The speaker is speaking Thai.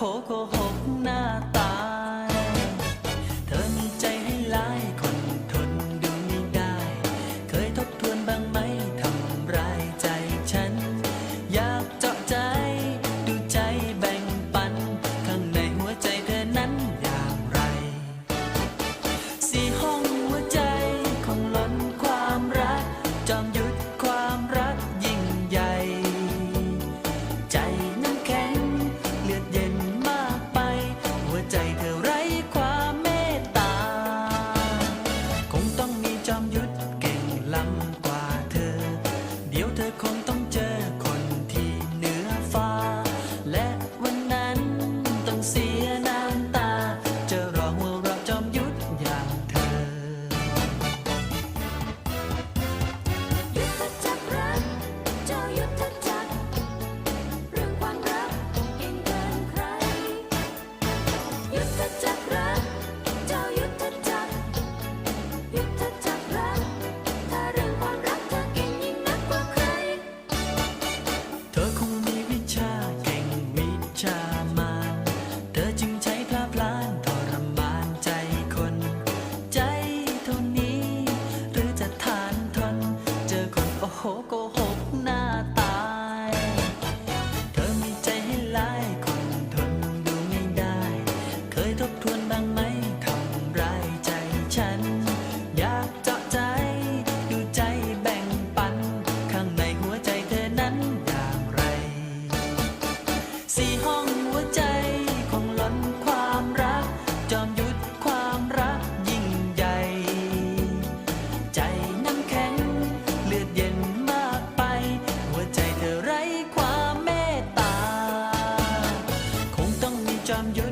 อ้โห ต้อ บ้างไหมทำร้ายใจฉัน อยากเจาะใจ ดูใจแบ่งปัน ข้างในหัวใจเธอนั้นอย่างไร สี่ห้องหัวใจคงล้นความรัก จอมยุทความรักยิ่งใหญ่ ใจน้ำแข็ง เลือดเย็นมากไป หัวใจเธอไร้ความเมตตา คงต้องมีจอมยุท